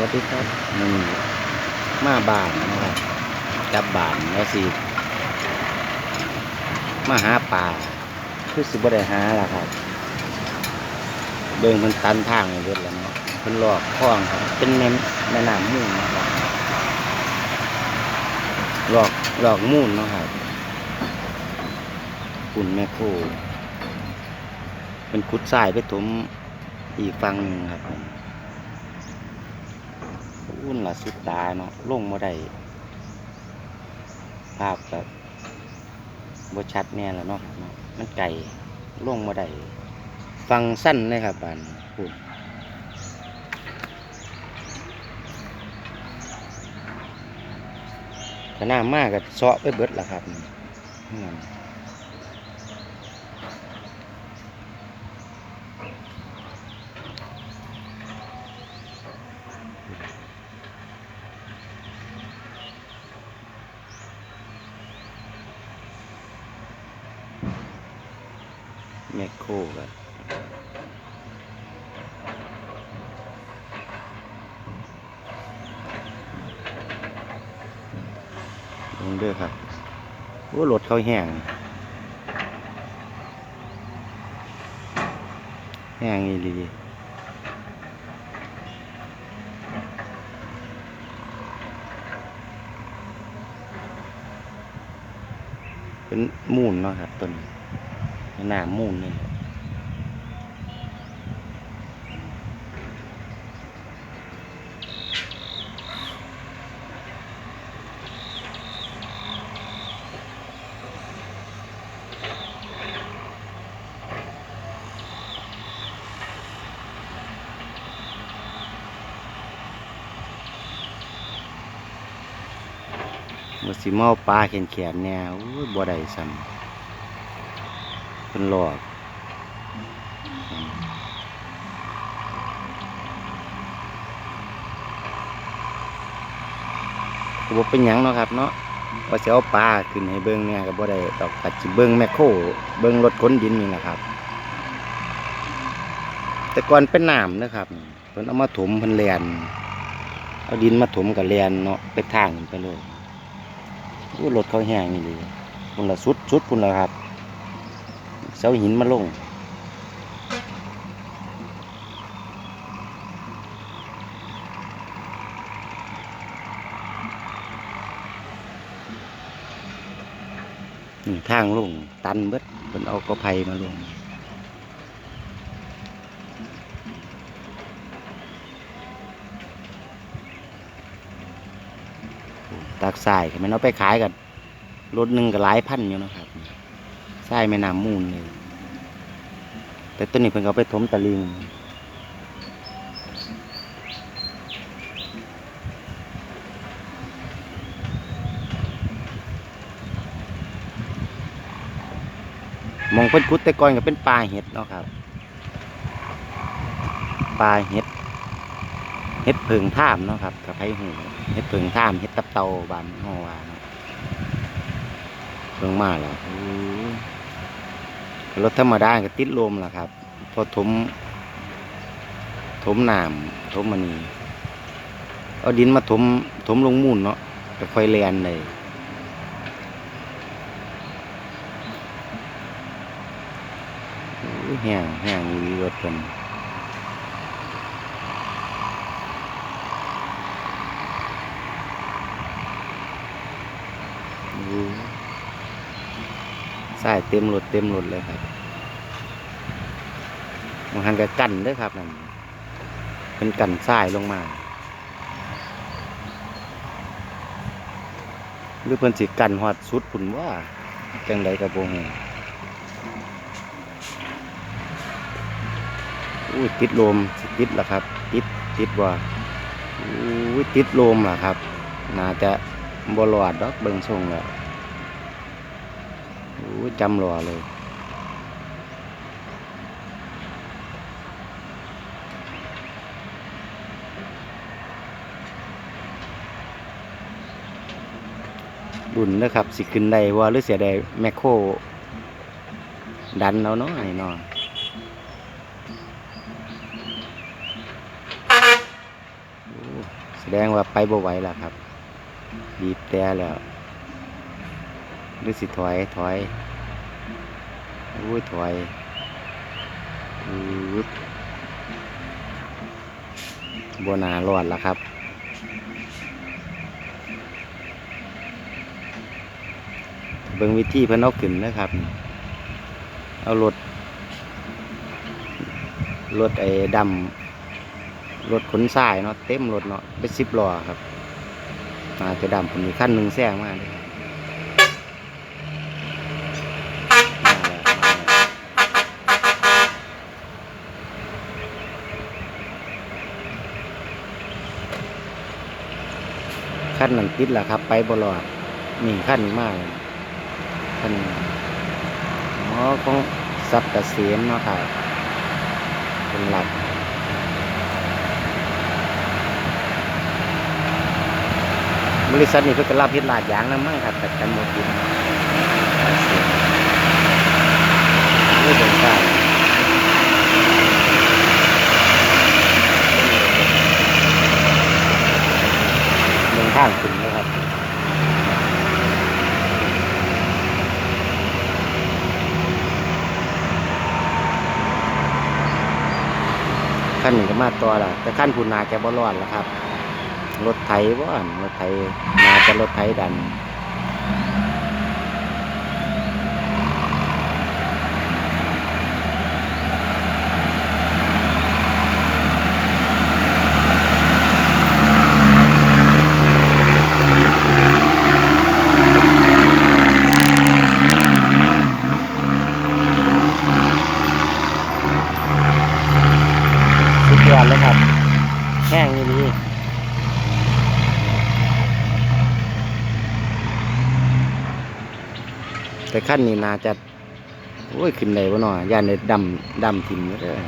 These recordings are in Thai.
วัสดีครับมันมาบ้านนะครับกลับบ้านแล้วสิมาหาปลาคือสิบ่ได้หาล่ะครับ เบิ่งมันตันทางเบิดแล้วเนาะเพิ่นลอกคลองครับเป็นแม่แม่น้ำมูลนะครับหลอกหลอกมูลนะครับปุ่นแม่โคเป็นขุดทรายไปถมอีกฝั่งหนึ่งครับผม อุ่นละสุดตาเนาะลงมาได้ภาพแบบบชัดแน่แล้วเนาะเนาะมันไก่ลงมาได้ฟังสั้นเลยครับบานพูดขนาดมากกับเซาะไปเบิดละครับอื แมคโครกันลงเด้อครับโอ้รถเขาแห้งแห้งอีหลีเป็นมูนเนาะครับต้นนี้ หน้ามุ่งนี่มัสีเมาปลาเขนแขนเนี่ยบัวใดสัม เป็นหลอกก็บ่เป็นหยังเนาะครับเนาะว่าสิเอาปลาขึ้นให้เบิ่งเนี่ยก็บ่ได้ดอกก็สิเบิ่งแมคโครเบิ่งรถขนดินนี่แหละครับ แต่ก่อนเป็นน้ำนะครับเพิ่นเอามาถมเพิ่นแลนเอาดินมาถมกับแลนเนาะไปทางไปเลยรถเขาแห้งนี่เลยพุ่นละสุดสุดพุ่นละครับ สาหินมาลง ทางลง ตันเบิดเบนเอากระไพมาลงตากทรายก็แมันเอาไปขายกันรถหนึ่งก็หลายพันอยู่นะครับ ทรายแม่น้ำมูลเลยแต่ตัวนี้เพิ่นเอาไปถมตะลิงมองเพิ่นขุดแต่ก่อนก็เป็นปลาเห็ดเนาะครับปลาเห็ดเห็ดเพิงท่ามเนาะครับกับไผหูเห็ดเพิงท่ามเห็ดตับเตาบานฮอวเนาะเพิ่งมาแล้วโอ้ย รถธรรมดาก็ติดลมล่ะครับ พอถม ถมน้ำถมมันนี่เอาดินมาถม ถมลงมูลเนาะก็ค่อยแลนเลยโอ้ยแห้งแห้งดีรถเป็น ดูสาย เต็มรถเต็มรถเลยครับมันหันกับกันด้วยครับนั่นเป็นกันสายลงมา หรือเพิ่นสิกันหอดสุดพุ่นว่าจังไดกับโบฮูอุ้ยติดลมติดละครับ ติดติดว่าอุ้ยติดลมล่ะครับ น่าจะบรอดดอกเบิงทรงแล้วโอ้ย จำรอเลยดุนนะครับ สิขึ้นได้ว่าหรือเสียได้แมคโครดันเอาเนาะไอ้นอ้แสดงว่าไปบ่ไหวแล้วครับ บีบแต่แล้ว หรือสิถอยถอยอุ้ยถอยอืดบนารอดแล้วครับเบิ่งวิธีเพิ่นเอาขึ้นนะครับ เอารถรถไอ้ดำรถขนทรายเนาะเต็มรถเนาะเป็นสิบล้อครับมาจะดำผมมีขั้นหนึ่งแซงมากเลยครับมาแล้วมาแล้วขั้ นนั้นติดแหล้วครับ ไปบรอดนี่ขั้นมากขั้นนี้อ๋อของสับกเกษมเนาะครับเป็นหลักบริษัทนี้เพิ่งจะรับเฮ็ดลาดยางแล้วมั้งครับแต่กันหมดดินนี่เป็นการเดินทางขึ้นนะครับขั้นหนึ่งก็มาตัวละแต่ขั้นพูนาจะบ่รอดแล้วครับ รถไถบ่อนรถไถนาจะรถไถดัน สุดยอดเลยครับ แห้งนี่ดีแต่ ขั้นนี้นาจะโอ้ยขึ้นได้บ่เนาะย่านได้ดำดำทิ่มเด้อ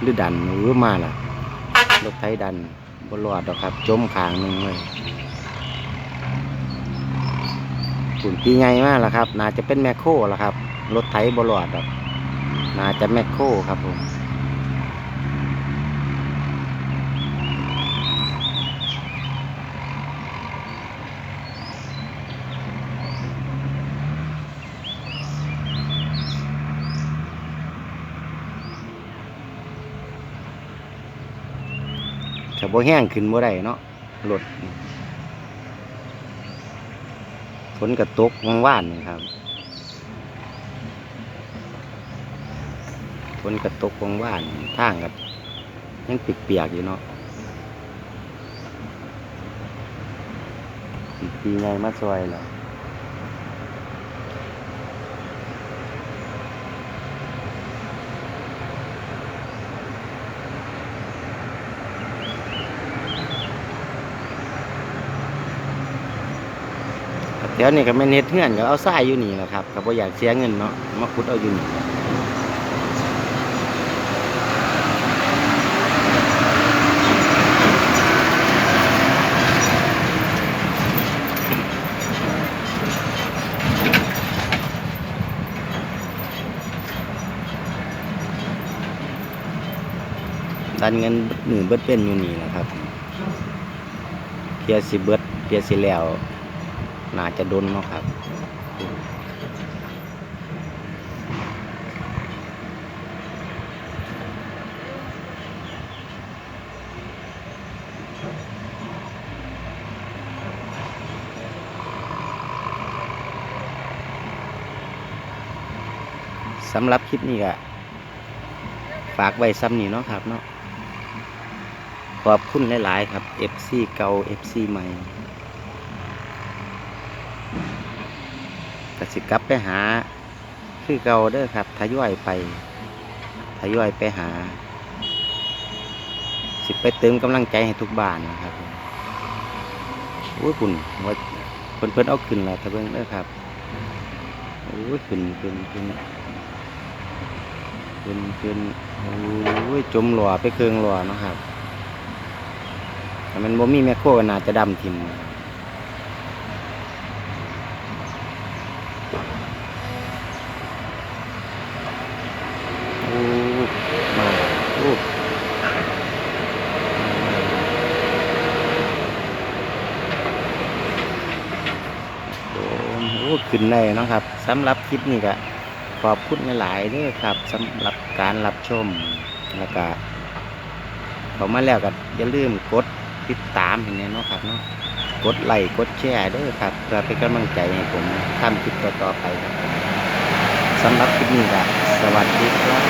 หรือดันหรือมาล่ะรถไถดันบ่รอดดอกครับ จมขางหนึงเลยขุนปีไงมากล่ะครับ น่าจะเป็นแมคโครล่ะครับ รถไถบ่รอดดอกน่าจะแมคโครครับผม บ่แห้งขึ้นบ่ได้เนาะรถฝนกระตกวังว่านนี่ครับฝนกระตกวังว่านทางกับยังเปียกๆอยู่เนาะปีไงมาซอยเหรอ แถวนี้ก็ไม่เน็ดเงื่อนก็เอาทรายอยู่นี่แหละครับก็บ่อยากเสียเงินเนาะมาขุดเอาอยู่นี่ดันเงินหนึ่งเบิดเป็นอยู่นี่นะครับเพียสิเบิดเพียสิแล้ว น่าจะโดนเนาะครับสำหรับคลิปนี้ก็ฝากไว้ซ้ำนี่เนาะครับเนาะขอบคุณหลาย ๆ ครับ FC เก่า FC ใหม่ ก็สิกลับไปหา คือเก่าเด้อครับทยอยไปทยอยไปหา สิไปเติมกำลังใจให้ทุกบ้านนะครับโอ้ยคุณว่าเพิ่นเพิ่นเอาขึ้นแล้วทะเบิ่งเด้อครับโอ้ยขึ้นขึ้นขึ้นขึ้นขึ้นโอ้ยจมหล่อไปเครื่องหล่อนะครับแต่มันบ่มีแมคโครก็น่าจะดำทิมโอ้มาโอ้ ขึ้น ได้เนาะครับสำหรับคลิปนี้ก็ขอบคุณหลายๆด้วยครับสำหรับการรับชมแล้วก็ผมมาแล้วก็อย่าลืมกดติดตามให้แน่เนาะครับเนาะกดไลค์กดแชร์ด้วยครับเพื่อเป็นกำลังใจให้ผมทำคลิปต่อๆไปครับสำหรับคลิปนี้ก็สวัสดีครับ